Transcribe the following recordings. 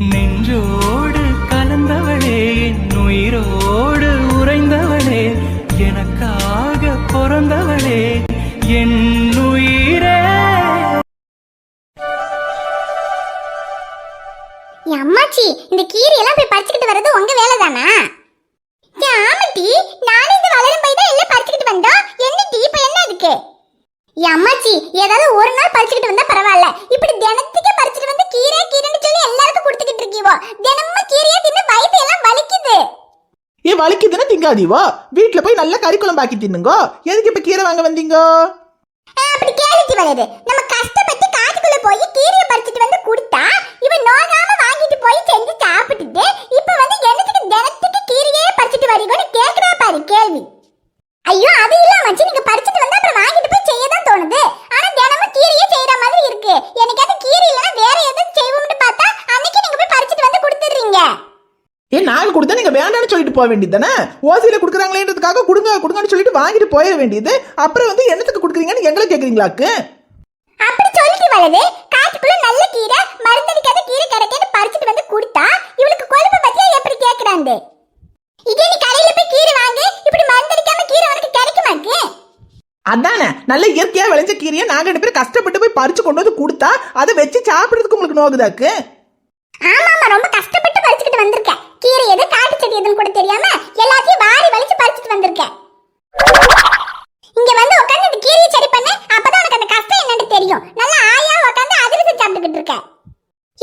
நெஞ்சோடு கலந்தவளே என் உயிரோடு உறைந்தவளே எனக்காக பிறந்தவளே என் உயிரே. அம்மாச்சி இந்த கீரை எல்லாம் போய் பறிச்சுக்கிட்டு வர்றது உங்க வேலை தானா ஆமாட்டி நானே இந்த வளரும் போய் தான் எல்லாம் பறிச்சுக்கிட்டு வந்தோம். என்ன டீ இப்ப என்ன இருக்கு? அம்மாச்சி ஏதாவது ஒரு நாள் பறிச்சுக்கிட்டு வந்தா பரவாயில்ல. இப்படி தினத்துக்கு பறிச்சுட்டு வந்து கீரை கீரைன்னு சொல்லி எல்லாருக்கும் இருக்கீவோ தினமும் கீரையா தின்னு வயிற்று எல்லாம் வலிக்குது. ஏ வலிக்குதுன்னு திங்காதீவோ வீட்டுல போய் நல்ல கறி குழம்பாக்கி தின்னுங்கோ. எதுக்கு இப்ப கீரை வாங்க வந்தீங்கோ? அப்படி கேள்வி வளரு நம்ம கஷ்டப்பட்டு காட்டுக்குள்ள போய் கீரையை பறிச்சுட்டு வந்து கொடுத்தா இவன் நோகாம வாங்கிட்டு போய் செஞ்சு சாப்பிட்டுட்டு இப்ப வந்து என்னத்துக்கு தினத்துக்கு கீரையே பறிச்சுட்டு வரீங்கன்னு கேக்குறா பாரு கேள்வி. ஐயோ அது இல்ல மச்சி நீங்க பறிச்சுட்டு வந்தா அப்புறம் வாங்கிட்டு போய் செய்ய தான் தோணுது. ஆனா தினமும் கீரையே செய்யற மாதிரி இருக்கு. எனக்கு அது கீரை இல்லைன்னா வேற எதுவும் செய்வோம்னு பார்த்தா வந்து கொடுத்துடுறீங்க ஏ நாங்க கொடுத்தா நீங்க வேண்டாம்னு சொல்லிட்டு போக வேண்டியது தானே? ஓசியில கொடுக்குறாங்களேன்றதுக்காக கொடுங்க கொடுங்கன்னு சொல்லிட்டு வாங்கிட்டு போயிட வேண்டியது. அப்புறம் வந்து என்னத்துக்கு கொடுக்குறீங்கன்னு எங்களை கேக்குறீங்களாக்கு அப்படி சொல்லிட்டு வளரு. காட்டுக்குள்ள நல்ல கீரை மருந்தடிக்காத கீரை கிடைக்கன்னு பறிச்சுட்டு வந்து கொடுத்தா இவளுக்கு கொழுப்பு பத்தியா எப்படி கேக்குறாண்டு இதே நீ கடையில போய் கீரை வாங்கு. இப்படி மருந்தடிக்காம கீரை உனக்கு கிடைக்குமாக்கு அதானே நல்ல இயற்கையா விளைஞ்ச கீரையை நாங்க ரெண்டு பேரும் கஷ்டப்பட்டு போய் பறிச்சு கொண்டு வந்து கொடுத்தா அதை வச்சு சாப்பிடுறதுக்கு உங்களுக்கு நோகுதாக்கு ஆமா ஆமா ரொம்ப கஷ்டப்பட்டு பறிச்சுக்கிட்டு வந்திருக்க. கீரை எது காட்டு செடி எதுன்னு கூட தெரியாம எல்லாத்தையும் வாரி வலிச்சு பறிச்சுட்டு வந்திருக்க. இங்க வந்து உட்கார்ந்து இந்த கீரையை சரி பண்ணு. அப்பதான் உனக்கு அந்த கஷ்டம் என்னன்னு தெரியும். நல்லா ஆயா உட்கார்ந்து அதிரசம் சாப்பிட்டுக்கிட்டு இருக்க.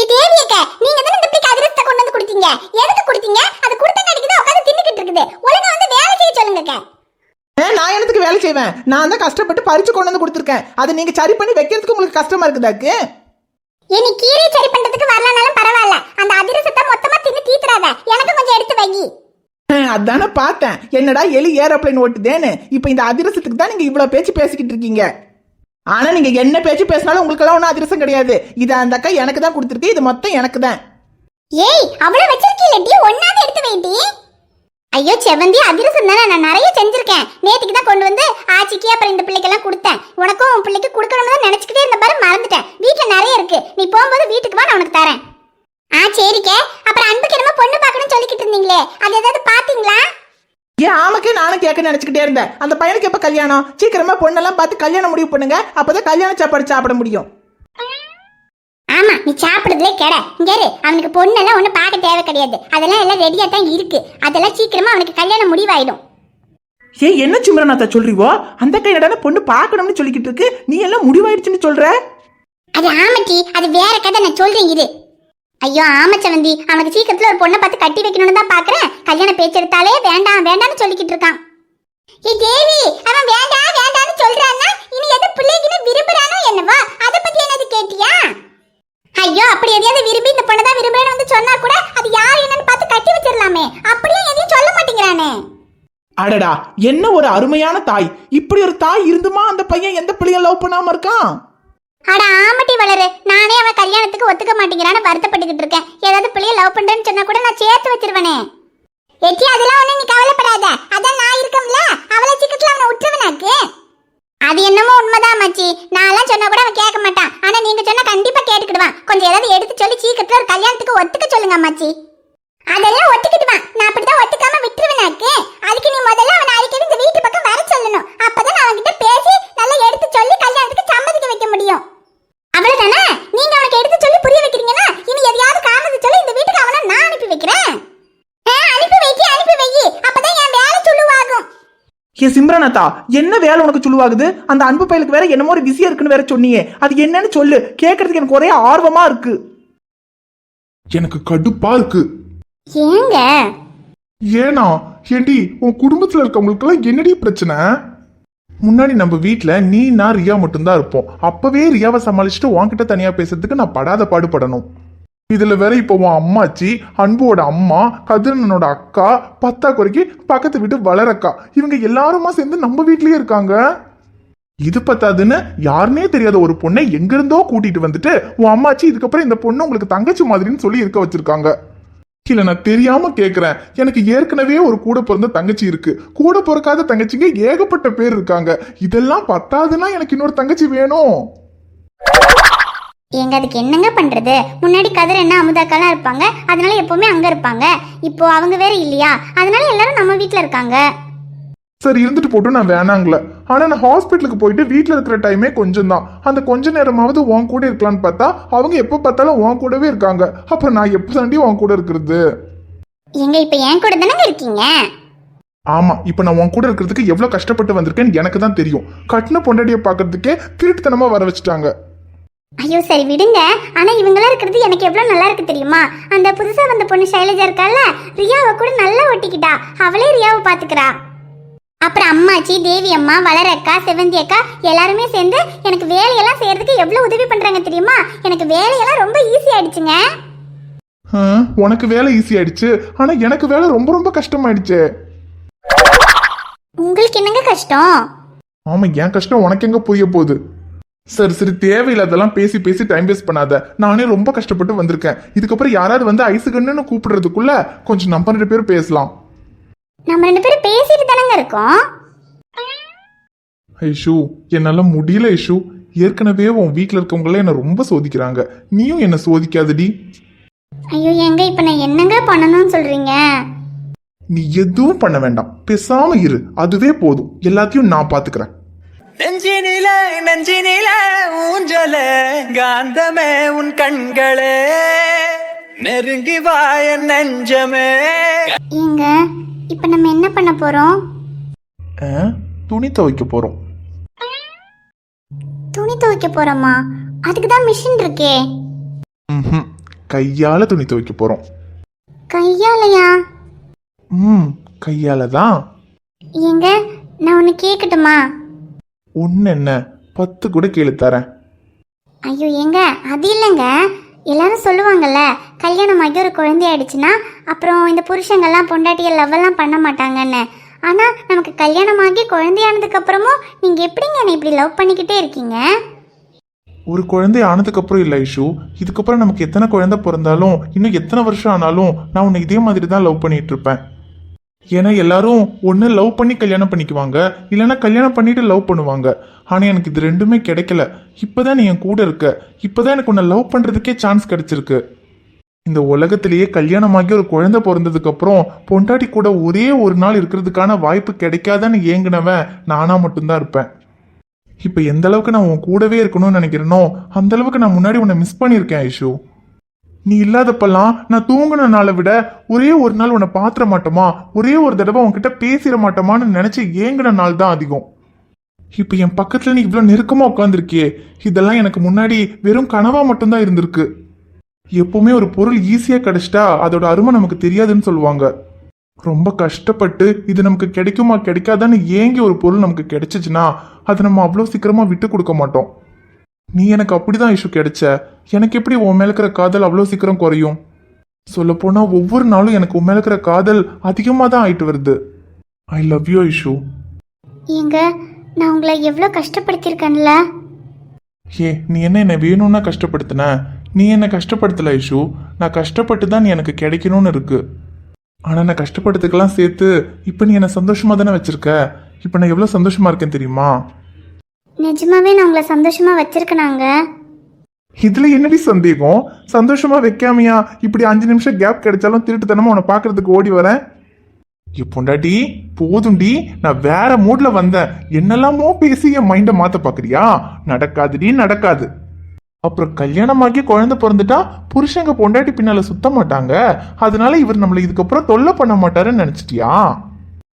இது தேவியக்க நீங்க தானே இந்த பிள்ளைக்கு அதிரசத்தை கொண்டு வந்து கொடுத்தீங்க? எதுக்கு கொடுத்தீங்க? அது கொடுத்த நடிக்குது உட்கார்ந்து தின்னுக்கிட்டு இருக்குது. ஒழுங்கா வந்து வேலை செய்ய சொல்லுங்க நான் என்னத்துக்கு வேலை செய்வேன்? நான் தான் கஷ்டப்பட்டு பறிச்சு கொண்டு வந்து கொடுத்துருக்கேன். அதை நீங்க சரி பண்ணி வைக்கிறதுக்கு உங்களுக்கு கஷ்டமா இருக்குதாக்கு? இனி கீரை சரி பண்றதுக்கு வரலனாலும் பரவாயில்ல. அந்த அதிரசத்தை தின்னு தீத்துறாத. எனக்கு கொஞ்சம் எடுத்து வை ஆ, அதானே பார்த்தேன். என்னடா எலி ஏரோப்ளைன் ஓட்டுதேன்னு. இப்போ இந்த அதிரசத்துக்கு தான் நீங்க இவ்வளவு பேச்சு பேசிக்கிட்டு இருக்கீங்க? ஆனா நீங்க என்ன பேச்சு பேசினாலும் உங்களுக்கெல்லாம் ஒன்றும் அதிரசம் கிடையாது. இது அந்த அக்கா எனக்கு தான் கொடுத்துருக்கு. இது மொத்தம் எனக்கு தான். ஏய் அவ்வளவு வச்சிருக்கீல்லடி ஒன்னாவது எடுத்து வைடி ஐயோ செவந்தி அதிரசம் தானே. நான் நிறைய செஞ்சிருக்கேன். நேத்துக்கு தான் கொண்டு வந்து ஆச்சிக்கு அப்புறம் இந்த பிள்ளைக்கெல்லாம் கொடுத்தேன். உனக்கும் உன் பிள்ளைக்கு கொடுக்கணும்னு தான் நினைச்சுக்கிட்டே இருந்த பாரு மறந்துட்டேன். வீட்டுல நிறைய இருக்கு. நீ போகும்போது வீட்டுக்கு வா நான் உனக்கு தரேன். ஆ சரிக்கே. அப்புறம் அன்புக்கு என்னமோ பொண்ணு பார்க்கணும்னு சொல்லிக்கிட்டு இருந்தீங்களே. அது ஏதாவது பாத்தீங்களா ஏன் ஆமாக்கே நானும் கேட்க நினைச்சுக்கிட்டே இருந்தேன். அந்த பையனுக்கு எப்ப கல்யாணம்? சீக்கிரமா பொண்ணெல்லாம் பார்த்து கல்யாணம் முடிவு பண்ணுங்க. அப்பதான் கல்யாண சாப்பாடு சாப்பிட முடியும். ஆமா நீ சாப்பிடுறதுலே கெட. இங்க இரு. அவனுக்கு பொண்ணெல்லாம் ஒண்ணு பார்க்க தேவை கிடையாது. அதெல்லாம் எல்லாம் ரெடியா தான் இருக்கு. அதெல்லாம் சீக்கிரமா அவனுக்கு கல்யாணம் முடிவாயிடும். ஏ என்ன சிம்ரனாத்தா சொல்றீவோ? அந்த கை நடன பொண்ணு பார்க்கணும்னு சொல்லிக்கிட்டு இருக்கு. நீ எல்லாம் முடிவாயிடுச்சுன்னு சொல்ற? அது ஆமட்டி அது வேற கதை நான் சொல்றேன் இரு. ஐயோ ஆமச்சவந்தி அவனுக்கு சீக்கிரத்துல ஒரு பொண்ணை பார்த்து கட்டி வைக்கணும்னு தான் பாக்குறேன். கல்யாண பேச்சு எடுத்தாலே வேண்டாம் வேண்டாம்னு சொல்லிக்கிட்டு இருக்கான். ஏ தேவி அவன் வேண்டாம் வேண்டாம்னு சொல்றான்னா இனி எது பிள்ளைக்குன்னு விரும்புறானோ என்னவோ? அத பத்தி என்னது கேட்டியா? ஐயோ அப்படி எதையாவது விரும்பி இந்த பொண்ணை தான் விரும்புறேன்னு வந்து சொன்னா கூட அது யார் என்னன்னு பார்த்து கட்டி வச்சிடலாமே. அப்படியே எதையும் சொல்ல மாட்டேங்கிறானே. அடடா என்ன ஒரு அருமையான தாய். இப்படி ஒரு தாய் இருந்துமா? அந்த பையன் எந்த பிள்ளைய லவ் பண்ணாம இருக்கான்? அட ஆமட்டி வளரு. நானே அவன் கல்யாணத்துக்கு ஒத்துக்க மாட்டேங்கிறான்னு வருத்தப்பட்டுக்கிட்டு இருக்கேன். ஏதாவது பிள்ளைய லவ் பண்றேன்னு சொன்னா கூட நான் சேர்த்து வச்சிருவனே. எட்டி அதெல்லாம் ஒண்ணு நீ கவலைப்படாத. அதான் நான் இருக்கம்ல அவளை சீக்கிரத்துல அவனை விட்டுருவனாக்கு அது என்னமோ உண்மைதான் மச்சி. நான்லாம் சொன்னா கூட அவன் கேட்க மாட்டான். ஆனா நீங்க சொன்னா கண்டிப்பா கேட்டுக்கிடுவான். கொஞ்சம் ஏதாவது எடுத்து சொல்லி சீக்கிரத்துல ஒரு கல்யாணத்துக்கு ஒத்துக்க சொல்லுங்க மச்சி. அதெல்லாம் ஒத்துக்கிட்டுவான் நான் அப்படிதான் ஒத்துக்காம விட்டுருவனாக்கு அதுக்கு நீ முதல்ல அவனை அடிக்கடி இந்த வீட்டு பக்கம் வர சொல்லணும் அப்பதான் நான் அவன்கிட்ட பேசி நல்லா எடுத்து சொல்லி கல்யாணத்துக்கு சம்மதிக்க வைக்க முடியும் அவ்வளவுதானே நீங்க அவனுக்கு எடுத்து சொல்லி புரிய வைக்கிறீங்கன்னா இனி எதையாவது காரணத்தை சொல்லி இந்த வீட்டுக்கு அவனை நான் அனுப்பி வைக்கிறேன் ஆ, அனுப்பி வைக்கி அனுப்பி வையி அப்பதான் என் வேலை சொல்லுவாகும் சிம்ரனாத்தா என்ன வேலை உனக்கு சொல்லுவாகுது அந்த அன்பு பையலுக்கு வேற என்னமோ ஒரு விஷயம் இருக்குன்னு வேற சொன்னியே. அது என்னன்னு சொல்லு. கேட்கறதுக்கு எனக்கு ஒரே ஆர்வமா இருக்கு. எனக்கு கடுப்பா இருக்கு. ஏங்க? ஏனா ஏண்டி உன் குடும்பத்துல இருக்கவங்களுக்கெல்லாம் என்னடி பிரச்சனை? முன்னாடி நம்ம வீட்ல நீ நான் ரியா மட்டும்தான் இருப்போம். அப்பவே ரியாவை சமாளிச்சுட்டு உன்கிட்ட தனியா பேசுறதுக்கு நான் படாத பாடுபடணும். இதுல வேற இப்போ உன் அம்மாச்சி அன்புவோட அம்மா கதிரனோட அக்கா பத்தா குறைக்கு பக்கத்து வீட்டு வளரக்கா. இவங்க எல்லாருமா சேர்ந்து நம்ம வீட்லயே இருக்காங்க. இது பத்தாதுன்னு யாருனே தெரியாத ஒரு பொண்ணை எங்கிருந்தோ கூட்டிட்டு வந்துட்டு உன் அம்மாச்சி இதுக்கப்புறம் இந்த பொண்ணு உங்களுக்கு தங்கச்சி மாதிரின்னு சொல்லி இருக்க வச்சிருக்காங்க. இல்ல நான் தெரியாம கேக்குறேன். எனக்கு ஏற்கனவே ஒரு கூட பிறந்த தங்கச்சி இருக்கு. கூட பிறக்காத தங்கச்சிங்க ஏகப்பட்ட பேர் இருக்காங்க. இதெல்லாம் பத்தாதுன்னா எனக்கு இன்னொரு தங்கச்சி வேணும். எங்க அதுக்கு என்னங்க பண்றது? முன்னாடி கதிர் என்ன அமுதாக்கெல்லாம் இருப்பாங்க? அதனால எப்பவுமே அங்க இருப்பாங்க. இப்போ அவங்க வேற இல்லையா? அதனால எல்லாரும் நம்ம வீட்ல இருக்காங்க. சரி இருந்துட்டு போட்டும் நான் வேணாங்கள ஆனா நான் ஹாஸ்பிட்டலுக்கு போயிட்டு வீட்ல இருக்கிற டைமே கொஞ்சம் தான் அந்த கொஞ்ச நேரமாவது உன் கூட இருக்கலாம்னு பார்த்தா அவங்க எப்போ பார்த்தாலும் உன் கூடவே இருக்காங்க. அப்புறம் நான் எப்போ தாண்டி உன் கூட இருக்கிறது? எங்க இப்ப என் கூட தானங்க இருக்கீங்க? ஆமா இப்போ நான் உன் கூட இருக்கிறதுக்கு எவ்வளவு கஷ்டப்பட்டு வந்திருக்கேன்னு எனக்கு தான் தெரியும். கட்டின பொண்டாட்டியை பார்க்கறதுக்கே திருட்டுத்தனமா வர வச்சுட்டாங்க. ஐயோ சரி விடுங்க. ஆனா இவங்கெல்லாம் இருக்கிறது எனக்கு எவ்வளவு நல்லா இருக்கு தெரியுமா? அந்த புதுசா வந்த பொண்ணு சைலஜா இருக்கால ரியாவை கூட நல்லா ஒட்டிக்கிட்டா. அவளே ரியாவை பாத்துக்கிறா அப்புறம் அம்மாச்சி தேவி அம்மா வளரக்கா செவந்தி அக்கா எல்லாருமே சேர்ந்து எனக்கு வேலையெல்லாம் செய்யறதுக்கு எவ்வளவு உதவி பண்றாங்க தெரியுமா? எனக்கு வேலையெல்லாம் ரொம்ப ஈஸி ஆயிடுச்சுங்க. உனக்கு வேலை ஈஸி ஆயிடுச்சு. ஆனா எனக்கு வேலை ரொம்ப ரொம்ப கஷ்டமாயிடுச்சு. உங்களுக்கு என்னங்க கஷ்டம்? ஆமா என் கஷ்டம் உனக்கு எங்க புரிய போகுது? சரி சரி தேவையில்லாதெல்லாம் பேசி பேசி டைம் வேஸ்ட் பண்ணாத. நானே ரொம்ப கஷ்டப்பட்டு வந்திருக்கேன். இதுக்கப்புறம் யாராவது வந்து ஐசுகண்ணுன்னு கூப்பிடுறதுக்குள்ள கொஞ்சம் நம்ம ரெண்டு பேரும் பேசலாம். நம்ம ரெண்டு பேரும் பேசிட்டு தானங்க இருக்கோம்? ஐஷு என்னால முடியல ஐஷு ஏற்கனவே உன் வீட்ல இருக்கவங்கள என்ன ரொம்ப சோதிக்கிறாங்க. நீயும் என்ன சோதிக்காதடி. ஐயோ எங்க இப்ப நான் என்னங்க பண்ணணும்னு சொல்றீங்க? நீ எதுவும் பண்ண வேண்டாம். பேசாம இரு. அதுவே போதும். எல்லாத்தையும் நான் பாத்துக்கிறேன். நெஞ்சினில நெஞ்சினில ஊஞ்சல காந்தமே உன் கண்களே. நெருங்கி வாய நெஞ்சமே. ஏங்க இப்ப நம்ம என்ன பண்ண போறோம்? ஆ, துணி துவைக்க போறோம். துணி துவைக்க போறோமா? அதுக்கு தான் மிஷின் இருக்கே. ம்ஹும். கையால துணி துவைக்க போறோம். கையாலையா? ம் கையால தான். ஏங்க நான் ஒன்று கேட்கட்டுமா ஒன்னு என்ன பத்து கூட கேளு தரேன். ஐயோ ஏங்க அது இல்லைங்க. எல்லாரும் சொல்லுவாங்கல்ல கல்யாணம் ஆகி ஒரு குழந்தை ஆயிடுச்சுன்னா அப்புறம் இந்த புருஷங்கெல்லாம் பொண்டாட்டிய லவ்வெல்லாம் பண்ண மாட்டாங்கன்னு. ஆனால் நமக்கு கல்யாணம் ஆகி குழந்தையானதுக்கு அப்புறமும் நீங்கள் எப்படிங்க என்னை இப்படி லவ் பண்ணிக்கிட்டே இருக்கீங்க? ஒரு குழந்தை ஆனதுக்கு அப்புறம் இல்ல ஐஷு. இதுக்கப்புறம் நமக்கு எத்தனை குழந்தை பிறந்தாலும் இன்னும் எத்தனை வருஷம் ஆனாலும் நான் உன்னை இதே மாதிரி தான் லவ் பண்ணிட்டு இருப்பேன். ஏன்னா எல்லாரும் ஒன்று லவ் பண்ணி கல்யாணம் பண்ணிக்குவாங்க இல்லைன்னா கல்யாணம் பண்ணிட்டு லவ் பண்ணுவாங்க. ஆனால் எனக்கு இது ரெண்டுமே கிடைக்கல. இப்போதான் நீ என் கூட இருக்க. இப்போதான் எனக்கு உன்னை லவ் பண்ணுறதுக்கே சான்ஸ் கிடைச்சிருக்கு. இந்த உலகத்திலேயே கல்யாணமாகி ஒரு குழந்தை பிறந்ததுக்கப்புறம் பொண்டாட்டி கூட ஒரே ஒரு நாள் இருக்கிறதுக்கான வாய்ப்பு கிடைக்காதான்னு ஏங்கினவன் நானாக மட்டும்தான் இருப்பேன். இப்போ எந்த அளவுக்கு நான் உன் கூடவே இருக்கணும்னு நினைக்கிறேனோ அந்த அளவுக்கு நான் முன்னாடி உன்னை மிஸ் பண்ணியிருக்கேன் ஐஷு. நீ இல்லாதப்பெல்லாம் நான் தூங்கின நாளை விட ஒரே ஒரு நாள் உன்னை பாத்திர மாட்டோமா ஒரே ஒரு தடவை உன்கிட்ட பேசிட மாட்டோமான்னு நினைச்சு ஏங்கின நாள் தான் அதிகம். இப்போ என் பக்கத்துல நீ இவ்வளோ நெருக்கமா உட்காந்துருக்கியே இதெல்லாம் எனக்கு முன்னாடி வெறும் கனவா மட்டும்தான் இருந்திருக்கு. எப்பவுமே ஒரு பொருள் ஈஸியா கிடைச்சிட்டா அதோட அருமை நமக்கு தெரியாதுன்னு சொல்லுவாங்க. ரொம்ப கஷ்டப்பட்டு இது நமக்கு கிடைக்குமா கிடைக்காதான்னு ஏங்கி ஒரு பொருள் நமக்கு கிடைச்சிச்சுன்னா அதை நம்ம அவ்வளோ சீக்கிரமா விட்டு கொடுக்க மாட்டோம். நீ எனக்கு அப்படிதான் இஷ்யூ கிடைச்ச. எனக்கு எப்படி உன் மேல இருக்கிற காதல் அவ்வளோ சீக்கிரம் குறையும்? சொல்லப்போனா ஒவ்வொரு நாளும் எனக்கு உன் மேல இருக்கிற காதல் அதிகமாக தான் ஆயிட்டு வருது. ஐ லவ் யூ இஷு ஏங்க நான் உங்களை எவ்வளோ கஷ்டப்படுத்தியிருக்கேன்ல? ஏ நீ என்ன என்னை வேணும்னா கஷ்டப்படுத்தின? நீ என்ன கஷ்டப்படுத்தல இஷு நான் கஷ்டப்பட்டு தான் நீ எனக்கு கிடைக்கணும்னு இருக்கு. ஆனா நான் கஷ்டப்பட்டதுக்கெல்லாம் சேர்த்து இப்போ நீ என்ன சந்தோஷமா தானே வச்சிருக்க? இப்போ நான் எவ்வளோ சந்தோஷமா இருக்கேன் தெரியுமா? நிஜமாவே நான் உங்களை சந்தோஷமா வச்சிருக்கேனாங்க? இதுல என்னடி சந்தேகம்? சந்தோஷமா வைக்காமையா? இப்படி அஞ்சு நிமிஷம் கேப் கிடைச்சாலும் திருட்டுத்தனமா உன்னை பார்க்கறதுக்கு ஓடி வரேன் ஏ பொண்டாட்டி போதும்டி. நான் வேற மூட்ல வந்தேன். என்னெல்லாமோ பேசி என் மைண்டை மாத்த பாக்குறியா? நடக்காதுடி நடக்காது. அப்புறம் கல்யாணமாகி குழந்தை பிறந்துட்டா புருஷங்க பொண்டாட்டி பின்னால சுத்த மாட்டாங்க. அதனால இவர் நம்மள இதுக்கப்புறம் தொல்லை பண்ண மாட்டாருன்னு நினைச்சிட்டியா?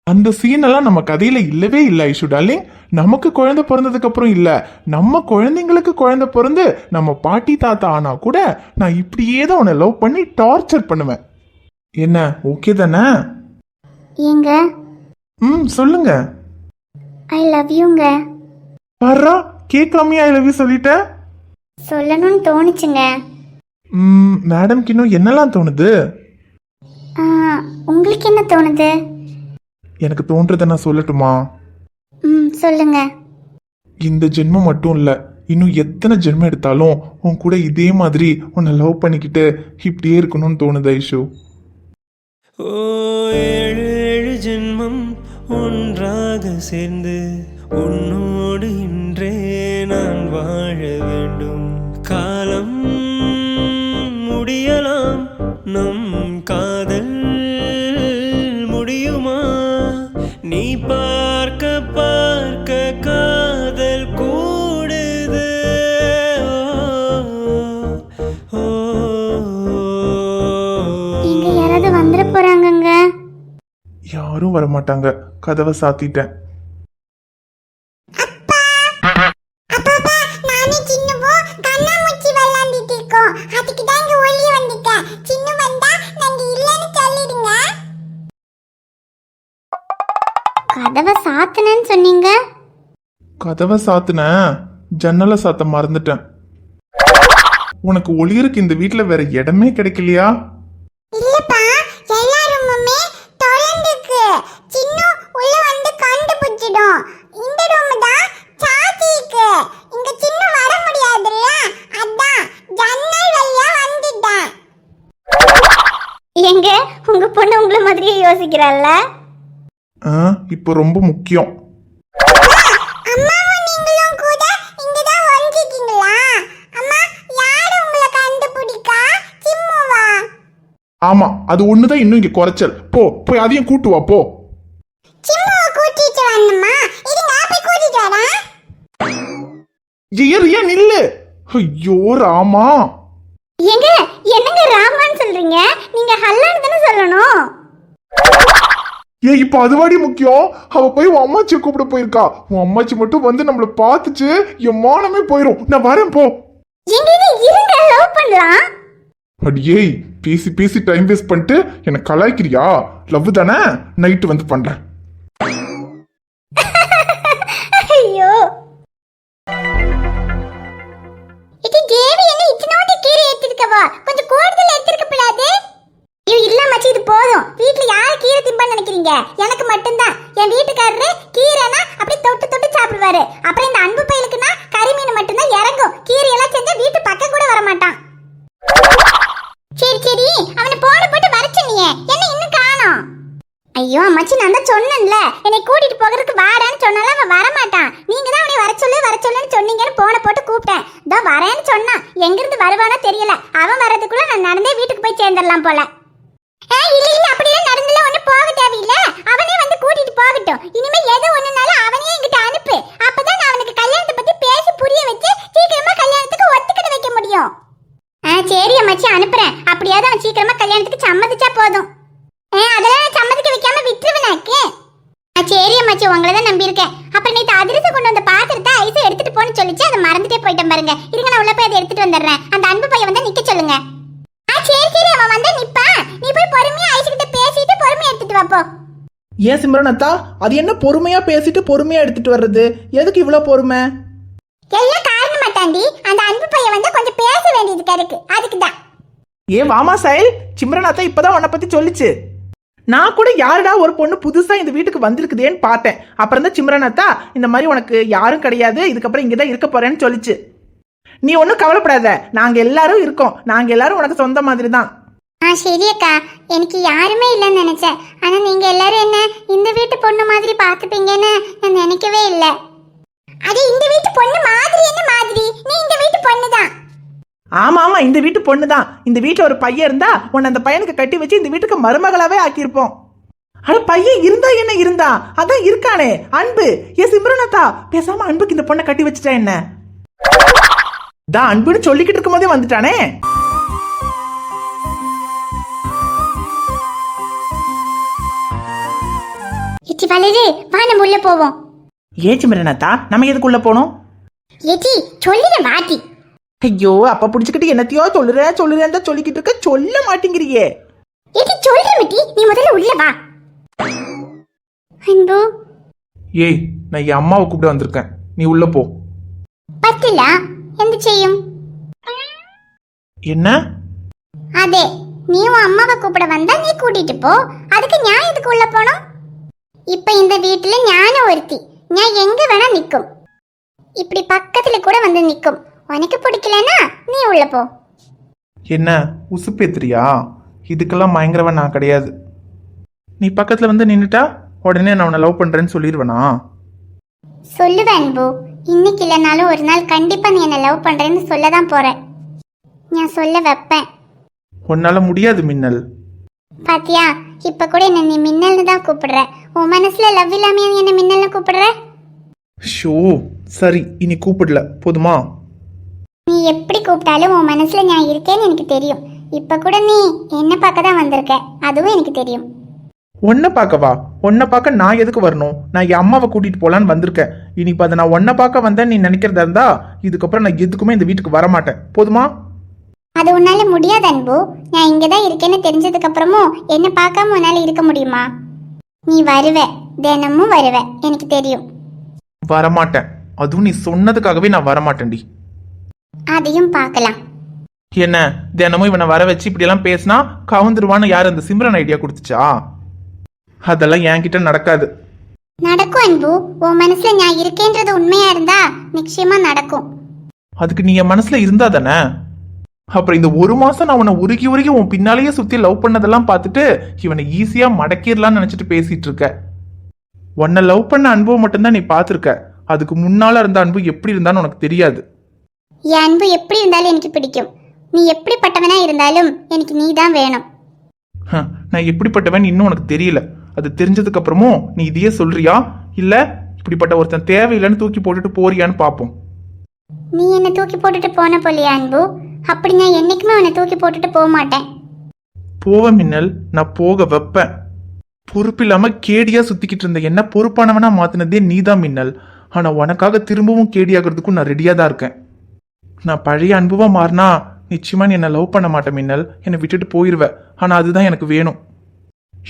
அந்த சீன் எல்லாம் நம்ம கதையில இல்லவே இல்லை ஐஷு டார்லிங். நமக்கு குழந்தை பிறந்ததுக்கு அப்புறம் இல்ல. நம்ம குழந்தைங்களுக்கு குழந்தை பிறந்து நம்ம பாட்டி தாத்தா ஆனா கூட நான் இப்படியே தான் உன்னை லவ் பண்ணி டார்ச்சர் பண்ணுவேன். என்ன ஓகே தானே? ஏங்க? ம் சொல்லுங்க. ஐ லவ் யூங்க பாரா கேட்காமையா ஐ லவ் யூ சொல்லிட்டேன் சொல்லணும்னு தோணுச்சுங்க. ம் மேடம்க்கு இன்னும் என்னெல்லாம் தோணுது? ஆ, உங்களுக்கு என்ன தோணுது? எனக்கு தோன்றதை நான் சொல்லட்டுமா? சொல்லுங்க. இந்த ஜென்மம் மட்டும் இல்ல இன்னும் எத்தனை ஜென்மம் எடுத்தாலும் உன் கூட இதே மாதிரி உன்னை லவ் பண்ணிக்கிட்டு இப்படியே இருக்கணும்னு தோணுது ஐஷு. ஓ ஏழு ஏழு ஜென்மம் ஒன்றாக சேர்ந்து உன்னோடு இன்றே நான் வாழ வேண்டும். காலம் முடியலாம் நம் காதல் வந்தா நாங்க இல்லன்னு சொல்லிடுங்க. கதவை சாத்துனேன்னு சொன்னீங்க? கதவை சாத்தின ஜன்னலை சாத்த மறந்துட்டேன். உனக்கு ஒளியருக்கு இந்த வீட்ல வேற இடமே கிடைக்கலையா இல்லப்பா எல்லா ரூமுமே திறந்துருக்கு சின்ன உள்ள வந்து கண்டுபிடிச்சிடும் இந்த ரூம் தான் சாத்தி இருக்கு இங்க சின்ன வர முடியாதுல்ல அதான் ஜன்னல் வழியா வந்துட்டேன் எங்க உங்க பொண்ணு யோசிக்கிறாள்ல? ஆ, இப்போ ரொம்ப முக்கியம். ஆமா அது ஒண்ணுதான் இன்னும் இங்க குறைச்சல். போ போய் அதையும் கூட்டு வா போ. ஏன் ஏன் நில்லு. ஐயோ ராமா. ஏங்க என்னங்க ராமான்னு சொல்றீங்க? நீங்க ஹல்லான்னு தானே சொல்லணும்? ஏ இப்ப அதுவாடி முக்கியம்? அவ போய் உன் அம்மாச்சியை கூப்பிட போயிருக்கா. உன் அம்மாச்சி மட்டும் வந்து நம்மள பார்த்துச்சு என் மானமே போயிரும். நான் வரேன் போ. அடியே பேசி பேசி டைம் வேஸ்ட் பண்ணிட்டு என்ன கலாய்க்கிறியா? லவ் தானே? நைட்டு வந்து பண்றேன். சரி அம்மாச்சி அனுப்புறேன். அப்படியாவது அவன் சீக்கிரமா கல்யாணத்துக்கு சம்மதிச்சா போதும். அதெல்லாம் சம்மதிக்க வைக்காம விட்டுருவனாக்கு சரி அம்மாச்சி உங்களை தான் நம்பியிருக்கேன். அப்புறம் நேற்று அதிரசம் கொண்டு வந்த பாத்திரத்தை ஐஸை எடுத்துட்டு போன்னு சொல்லிச்சு. அதை மறந்துட்டே போயிட்டேன் பாருங்க. இருங்க நான் உள்ள போய் அதை எடுத்துட்டு வந்துடுறேன். அந்த அன்பு பையன் வந்து நிக்க சொல்லுங்க. ஆ சரி சரி அவன் வந்தா நிப்பான் நீ போய் பொறுமையா ஐஸ் கிட்ட பேசிட்டு பொறுமையா எடுத்துட்டு வா போ. ஏன் சிம்ரனத்தா? அது என்ன பொறுமையா பேசிட்டு பொறுமையா எடுத்துட்டு வர்றது? எதுக்கு இவ்வளவு பொறுமை? எல்லாம் தாண்டி அந்த அன்பு பையன் வந்து கொஞ்சம் பேச வேண்டியதுக்கு இருக்கு அதுக்கு தான் ஏ வாமா சைல். சிம்ரனாத்தா இப்பதான் உன்னை பத்தி சொல்லிச்சு. நான் கூட யாருடா ஒரு பொண்ணு புதுசா இந்த வீட்டுக்கு வந்திருக்குதேன்னு பார்த்தேன். அப்புறம் தான் சிம்ரனாத்தா இந்த மாதிரி உனக்கு யாரும் கிடையாது இதுக்கப்புறம் இங்கே தான் இருக்க போறேன்னு சொல்லிச்சு. நீ ஒன்றும் கவலைப்படாத. நாங்க எல்லாரும் இருக்கோம். நாங்க எல்லாரும் உனக்கு சொந்த மாதிரி தான் ஆ சரி அக்கா. எனக்கு யாருமே இல்லைன்னு நினைச்சேன். ஆனா நீங்க எல்லாரும் என்ன இந்த வீட்டு பொண்ணு மாதிரி பார்த்துப்பீங்கன்னு நான் நினைக்கவே இல்லை. அது இந்த வீட்டு பொண்ணு மாதிரி என்ன மாதிரி? நீ இந்த வீட்டு பொண்ணு தான் ஆமா ஆமா இந்த வீட்டு பொண்ணு தான் இந்த வீட்டுல ஒரு பையன் இருந்தா உன்னை அந்த பையனுக்கு கட்டி வச்சு இந்த வீட்டுக்கு மருமகளாவே ஆக்கியிருப்போம். அட பையன் இருந்தா என்ன இருந்தா? அதான் இருக்கானே. அன்பு. ஏ சிம்ரனத்தா பேசாம அன்புக்கு இந்த பொண்ணை கட்டி வச்சுட்டா என்ன? தான் அன்புன்னு சொல்லிக்கிட்டு இருக்கும் போதே வந்துட்டானே. வளரு வா நம்ம உள்ள போவோம். ஏ சிம்ரனத்தா நம்ம எதுக்குள்ள போனோம் ஏச்சி சொல்லிட வாட்டி ஐயோ அப்ப புடிச்சுக்கிட்டு என்னத்தையோ சொல்லுற சொல்லுறேன் தான் சொல்லிக்கிட்டு இருக்க சொல்ல மாட்டேங்கிறியே ஏச்சி சொல்ற மிட்டி நீ முதல்ல உள்ள வா அன்பு ஏய் நான் என் அம்மாவை கூப்பிட வந்திருக்கேன் நீ உள்ள போ பத்தில എന്ത് ചെയ്യും என்ன അതെ നീ ഉൻ അമ്മാവെ കൂപ്പിട വന്നാ നീ കൂട്ടിട്ട് പോ அதுக்கு ഞാൻ இதுக்கு உள்ள போனோம் இப்ப இந்த வீட்டுல ஞானம் ஒருத்தி ഞാൻ எங்க வேணா நிக்கும். இப்படி பக்கத்துல கூட வந்து நிக்கும். உனக்கு பிடிக்கலனா நீ உள்ள போ. என்ன உசுப்பேத்துறியா? இதுக்கெல்லாம் பயங்கரவன் நான் கிடையாது. நீ பக்கத்துல வந்து நின்னுட்டா உடனே நான் உன்னை லவ் பண்றேன்னு சொல்லிடுவேனா சொல்லுவேன் அன்பு. இன்னைக்கு இல்லைனாலும் ஒரு நாள் கண்டிப்பா நீ என்ன லவ் பண்றேன்னு சொல்லதான் போறேன். நான் சொல்ல வைப்பேன். உன்னால முடியாது மின்னல். பாத்தியா? இப்ப கூட என்ன நீ மின்னல்னு தான் கூப்பிடுற? உன் மனசுல லவ் இல்லாம என்ன மின்னல்னு கூப்பிடுற? ஷோ சரி இனி கூப்பிடல. போதுமா? நீ எப்படி கூப்பிட்டாலும் உன் மனசுல நான் இருக்கேன்னு எனக்கு தெரியும். இப்ப கூட நீ என்ன பார்க்க தான் வந்திருக்க. அதுவும் எனக்கு தெரியும். உன்னை பார்க்கவா? உன்னை பார்க்க நான் எதுக்கு வரணும்? நான் என் அம்மாவை கூட்டிட்டு போலான்னு வந்திருக்கேன். இனி இப்போ அதை நான் உன்னை பார்க்க வந்தேன் நீ நினைக்கிறதா இருந்தா இதுக்கப்புறம் நான் எதுக்குமே இந்த வீட்டுக்கு வர மாட்டேன் போதுமா? அது உன்னால முடியாது அன்பு. நான் இங்க தான் இருக்கேன்னு தெரிஞ்சதுக்கு அப்புறமும் என்ன பார்க்காம உன்னால இருக்க முடியுமா? நீ வருவ. தினமும் வருவ. எனக்கு தெரியும். வரமாட்டேன். அதுவும் நீ சொன்னதுக்காகவே நான் வரமாட்டேன்டி. அதையும் பார்க்கலாம். என்ன? தினமும் இவனை வர வச்சு இப்படியெல்லாம் பேசினா கவுந்துருவான்னு யார் அந்த சிம்ரன் ஐடியா கொடுத்துச்சா? அதெல்லாம் என்கிட்ட நடக்காது. நடக்கும் அன்பு. உன் மனசுல நான் இருக்கேன்றது உண்மையா இருந்தா நிச்சயமா நடக்கும். அதுக்கு நீ என் மனசுல இருந்தா தானே? அப்புறம் இந்த ஒரு மாசம் நான் உன்னை உருகி உருகி உன் பின்னாலேயே சுத்தி லவ் பண்ணதெல்லாம் பார்த்துட்டு இவனை ஈஸியா மடக்கிடலாம்னு நினைச்சிட்டு பேசிட்டு இருக்க. உன்னை லவ் பண்ண அன்பு மட்டும்தான் நீ பார்த்துருக்க. அதுக்கு முன்னால இருந்த அன்பு எப்படி இருந்தான்னு உனக்கு தெரியாது. என் அன்பு எப்படி இருந்தாலும் எனக்கு பிடிக்கும். நீ எப்படிப்பட்டவனா இருந்தாலும் எனக்கு நீ தான் வேணும் நான் எப்படிப்பட்டவன் இன்னும் உனக்கு தெரியல. அது தெரிஞ்சதுக்கு அப்புறமும் நீ இதையே சொல்றியா? இல்ல இப்படிப்பட்ட ஒருத்தன் தேவையில்லைன்னு தூக்கி போட்டுட்டு போறியான்னு பாப்போம் நீ என்ன தூக்கி போட்டுட்டு போன போலியா அன்பு? அப்படி நான் என்னைக்குமே அவனை தூக்கி போட்டுட்டு போக மாட்டேன். போவ மின்னல் நான் போக வைப்பேன். பொறுப்பில்லாம கேடியா சுத்திக்கிட்டு இருந்த என்ன பொறுப்பானவனா மாத்தினதே நீதான் மின்னல். ஆனா உனக்காக திரும்பவும் கேடியாகிறதுக்கும் நான் ரெடியா தான் இருக்கேன். நான் பழைய அன்புவா மாறினா நிச்சயமா நீ என்ன லவ் பண்ண மாட்டேன் மின்னல். என்னை விட்டுட்டு போயிருவ. ஆனா அதுதான் எனக்கு வேணும்.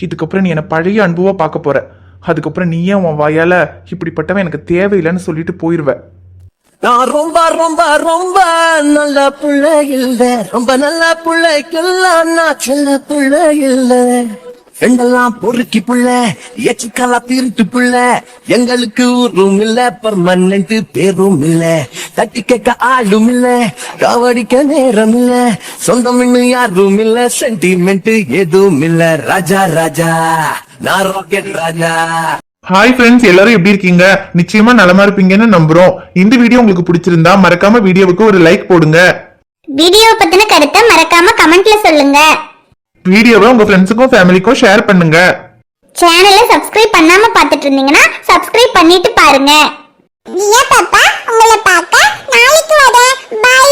இதுக்கப்புறம் நீ என்னை பழைய அன்புவா பார்க்க போற. அதுக்கப்புறம் நீயே உன் வாயால இப்படிப்பட்டவன் எனக்கு தேவையில்லைன்னு சொல்லிட்டு போயிருவேன் நான் ரொம்ப ரொம்ப ரொம்ப நல்ல புள்ள இல்ல ரொம்ப நல்ல பிள்ளைக்கெல்லாம் நான் சின்ன பிள்ளை இல்ல எங்கெல்லாம் பொறுக்கி புள்ள எச்சிக்கால தீர்த்து புள்ள எங்களுக்கு ஊரும் இல்ல பர்மனன்ட் பேரும் இல்ல. தட்டி கேட்க ஆளும் இல்ல காவடிக்க நேரம் இல்ல. சொந்தம் இன்னும் யாரும் இல்ல சென்டிமெண்ட் எதுவும் இல்ல. ராஜா ராஜா நான் ராக்கெட் ராஜா. ஹாய் ஃப்ரெண்ட்ஸ் எல்லாரும் எப்படி இருக்கீங்க? நிச்சயமா நலமா இருப்பீங்கன்னு நம்புறோம். இந்த வீடியோ உங்களுக்கு பிடிச்சிருந்தா மறக்காம வீடியோவுக்கு ஒரு லைக் போடுங்க. வீடியோ பத்தின கருத்தை மறக்காம கமெண்ட்ல சொல்லுங்க. வீடியோவை உங்க ஃப்ரெண்ட்ஸுக்கும் ஃபேமிலிக்கும் ஷேர் பண்ணுங்க. சேனலை சப்ஸ்கிரைப் பண்ணாம பார்த்துட்டு இருந்தீங்கன்னா சப்ஸ்கிரைப் பண்ணிட்டு பாருங்க. பாப்பா உங்களை பார்க்க நாளைக்கு வரேன் பை